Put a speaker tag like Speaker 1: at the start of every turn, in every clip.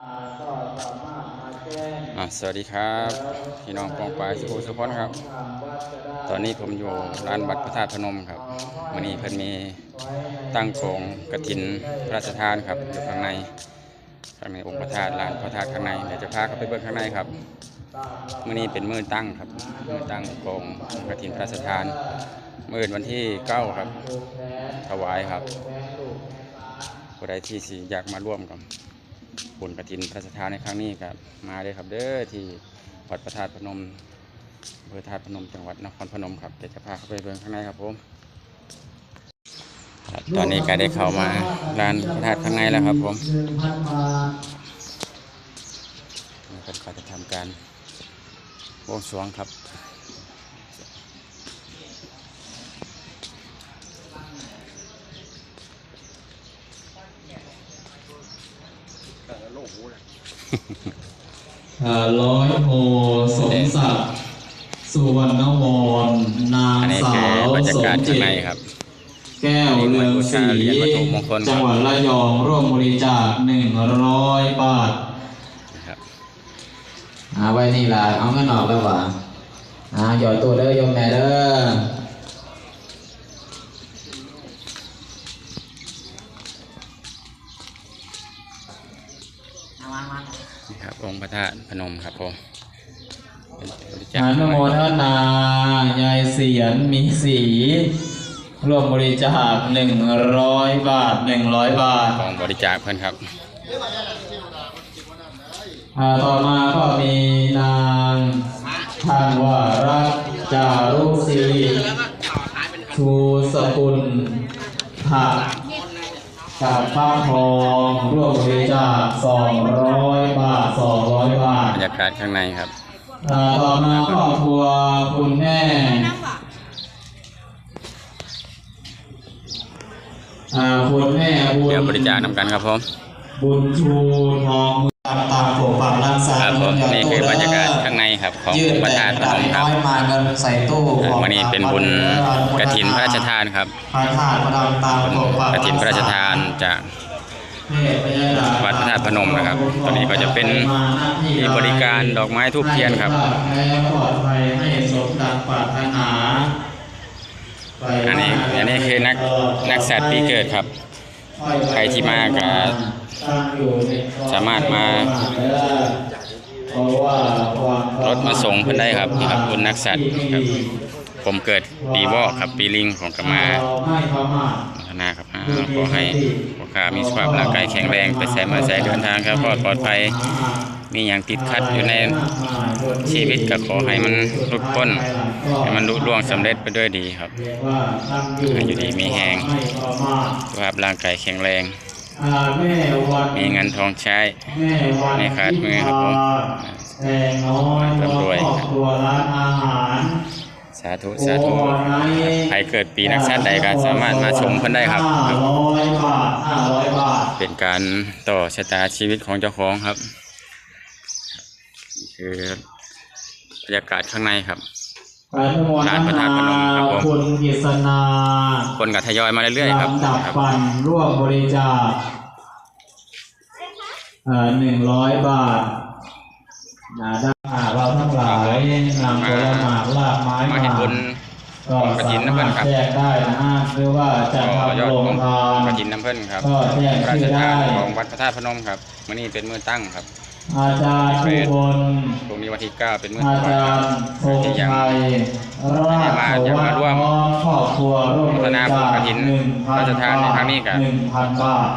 Speaker 1: ก็สามารถมาแจ้ง
Speaker 2: อะสวัสดีครับพี่น้องปองปายสุขุสุพจน์ครับ
Speaker 1: ทางวัดจะได้
Speaker 2: ตอนนี้ผมอยู่ร้านวัดพระธาตุพนมครับวันนี้เพิ่นมีตั้งโกงกฐินพระราชทานครับอยู่ข้างในข้างในองค์พระธาตุลานพระธาตุข้างในเดี๋ยวจะพาเข้าไปเบิ่งข้างในครับมื้อนี้เป็นมื้อตั้งครับมื้อตั้งโกงกฐินพระราชทานมื้อวันที่เก้าครับ ถวายครับผู้ใดที่สิอยากมาร่วมกับ บุญกฐินพระราชทานในครั้งนี้ครับมาเลยครับเด้อที่วัดพระธาตุพนมอำเภอธาตุพนมจังหวัดนครพนมครับเดี๋ยวจะพาเข้าไปเบิ่งข้างในครับผมครับตอนนี้ก็ได้เข้ามาลานพระธาตุข้างในแล้วครับผม
Speaker 1: หนึ่งพันบาท
Speaker 2: นี่ก็เขาจะทำการบวงสรวงครับ
Speaker 3: ร้อยโทสมศักดิ์สุวรรณวรนาง
Speaker 2: อันนี้
Speaker 3: สา
Speaker 2: คือ
Speaker 3: ว
Speaker 2: บรรยา
Speaker 3: สม
Speaker 2: กาศ
Speaker 3: จิ
Speaker 2: ข้าง
Speaker 3: ต
Speaker 2: ในครับ
Speaker 3: แก้วเรืองศรี
Speaker 2: เหรียญวัตถุมงคลครับ
Speaker 3: จังหวัดระยองร่วมบริจาคหนึ่งร้อยบาท
Speaker 2: นะครับ
Speaker 3: อ่าไว้นี่ล่ะเอาเงินออกแล้ววะอ่าหยอดตัวเด้อยมแม่เด้อ
Speaker 2: นี่ครับองค์พระธาตุพนมครับผมเป็นบริจาค
Speaker 3: อนุโมทนายายเสียนมีสีร่วมบริจาคหนึ่งร้อยบาทหนึ่งร้อยบาท
Speaker 2: ของบริจาคเพื่อนครับ
Speaker 3: อ่าต่อมาก็มีนางทานวารักจารุศรีชูสกุลหักกับป้าทองร่วมบริจาคสองร้อยบาทสองร้อยบาท
Speaker 2: บรรยากาศข้างในครับ
Speaker 3: อ่าต่อมาครอบครัวคุณแม่อ่าคุณแม่บุญ
Speaker 2: เดี๋ยวบริจาคนำกันครับผม
Speaker 3: บุญชูทองตามตามปกปักรักษา
Speaker 2: ครับผมนี่คือบรรยากาศข้างในครับของ
Speaker 3: ยื
Speaker 2: อ
Speaker 3: ด
Speaker 2: งค์พระ
Speaker 3: แต่
Speaker 2: ธาตุพ
Speaker 3: กระ
Speaker 2: น
Speaker 3: ดาษ
Speaker 2: มครั
Speaker 3: น้
Speaker 2: บ
Speaker 3: อยมากันใส่ตู้
Speaker 2: อ่าวันนี้เป็นบุญกฐินพระราชทานครับ
Speaker 3: พระธาตุพระดำตามปกปัก
Speaker 2: กฐินพระราชทานจาก วัดพระธาตุพนมนะครับ ตอนนี้ก็จะเป็นที่บริการดอกไม้ธูปเทียนครับ
Speaker 3: ให้ปลอดภัยให้สมดังปรารถนา
Speaker 2: อันนี้อันนี้คือนักนักสัตว์ปีเกิดครับ ใครที่มาก็สามารถมารถมาส่งเพิ่นได้ครับนี่ครับคุณนักสัตว์ครับ ผมเกิดปีวอกครับปีลิงของกมาพัฒนาครับ ขอให้พ่อค้ามีสุขภาพร่างกายแข็งแรงไปแสมาแสเดินทางครับปลอดปลอดภัยมีอย่างติดขัดอยู่ในชีวิตก็ขอให้มันหลุดพ้นให้มันลุล่วงสำเร็จไปด้วยดีครับให้อยู่ดีมีแฮงสุขภาพร่างกายแข็งแรงมีเงินทองใช้ไม่ขาดมือครับผม
Speaker 3: แพงน้อย
Speaker 2: ร่ำรวย
Speaker 3: ครอบครัวร้านอาหาร
Speaker 2: สาธุ สาธุใครเกิดปีนักสัตว์ใดก็สามารถมาชมเพิ่นได้ครับ
Speaker 3: ห้าร้อยบาทห้าร้อยบาท
Speaker 2: เป็นการต่อชะตาชีวิตของเจ้าของครับนี่คือบรรยากาศข้างในครับ
Speaker 3: อนุโมท
Speaker 2: ร้านพระธาตุพนมครับผม
Speaker 3: คุณกฤษณา
Speaker 2: คนก็ทยอยมาเรื่อยๆครับ
Speaker 3: ลำดับ
Speaker 2: ครับ
Speaker 3: ปั่นร่วมบริจาคเอ่อหนึ่งร้อยบาท นะได้เราทั้งหลายนำผลหมากลากไม้
Speaker 2: มาเห็นบุญ
Speaker 3: ก็
Speaker 2: ของกฐินน้ำเพิ่นครับ
Speaker 3: แจ้งได้นะฮะหรือว่าจะ
Speaker 2: ก็ยอ
Speaker 3: ทำโรงทาน
Speaker 2: กระถินน้ำเพิ่นครับ
Speaker 3: ก็แจ้ง
Speaker 2: พระราชทา
Speaker 3: ได้
Speaker 2: นของวัดพระธาตุพนมครับมื้อนี้เป็นมือตั้งครับ
Speaker 3: อาจารย์ผู้บน
Speaker 2: พรุ่งนี้วันที่เก้าเป็นมือ
Speaker 3: อาจา
Speaker 2: ครับ
Speaker 3: ย์ธง
Speaker 2: ที่ยัง
Speaker 3: ชัยราช
Speaker 2: จะมาร่วม
Speaker 3: ครอบครัวร่วม
Speaker 2: พัฒนาบุญกฐิน
Speaker 3: หนึ่งพั
Speaker 2: พระ
Speaker 3: น
Speaker 2: ราชทานในครั้งนี้ครับ
Speaker 3: หนึ่งพันบาท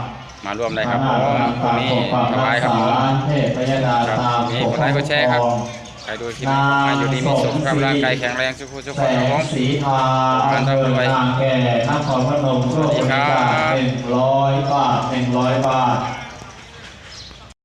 Speaker 2: มาร่วมได้ครับผมพรุ่งนี้ถวายครับผม
Speaker 3: เทพยดา
Speaker 2: ครับ
Speaker 3: ตาม
Speaker 2: นี่กดไลค์กดแชร์ครับใครดูคลิปนี้ขอให้อยู่ดีมีสุขภาพร่างกายแข็งแรงสุขภาพสุข
Speaker 3: แส
Speaker 2: ภาพ
Speaker 3: ง
Speaker 2: ครับผม
Speaker 3: สีทา
Speaker 2: การร่ำรวย
Speaker 3: เดินทางแก่นครพนมร่วมบริจาคหนึ่งร้อยบาทหนึ่งร้อยบาท